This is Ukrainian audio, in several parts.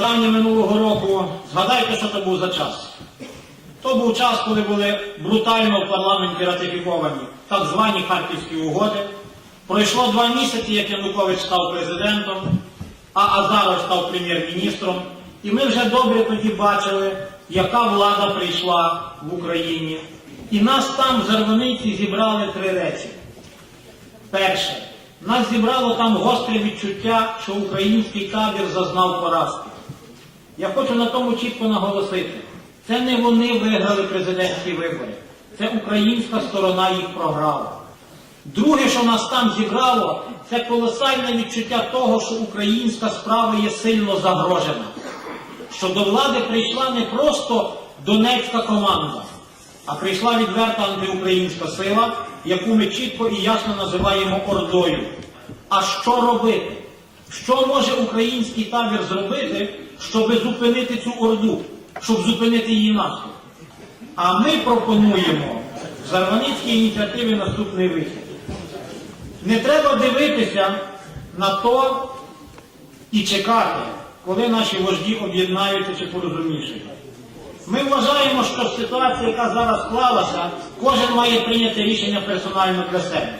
травні минулого року, згадайте, що це був за час. То був час, коли були брутально в парламенті ратифіковані так звані Харківські угоди. Пройшло два місяці, як Янукович став президентом, а Азаров став прем'єр-міністром. І ми вже добре тоді бачили, яка влада прийшла в Україні. І нас там в Зарваниці зібрали три речі. Перше, нас зібрало там гостре відчуття, що український табір зазнав поразки. Я хочу на тому чітко наголосити. Це не вони виграли президентські вибори, це українська сторона їх програла. Друге, що нас там зібрало, це колосальне відчуття того, що українська справа є сильно загрожена. Що до влади прийшла не просто донецька команда, а прийшла відверта антиукраїнська сила, яку ми чітко і ясно називаємо Ордою. А що робити? Що може український табір зробити, щоб зупинити цю орду, щоб зупинити її наступ? А ми пропонуємо в Зарваницькій ініціативі наступний вихід. Не треба дивитися на то і чекати, коли наші вожді об'єднаються чи порозумішають. Ми вважаємо, що в ситуації, яка зараз склалася, кожен має прийняти рішення персонально для себе.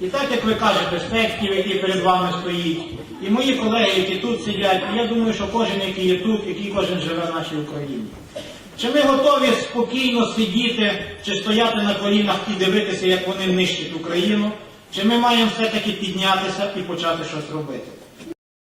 І так, як ви кажете, з текстів, які перед вами стоїть, і мої колеги, які тут сидять, і я думаю, що кожен, який є тут, який кожен живе в нашій Україні. Чи ми готові спокійно сидіти чи стояти на колінах і дивитися, як вони нищать Україну? Чи ми маємо все-таки піднятися і почати щось робити?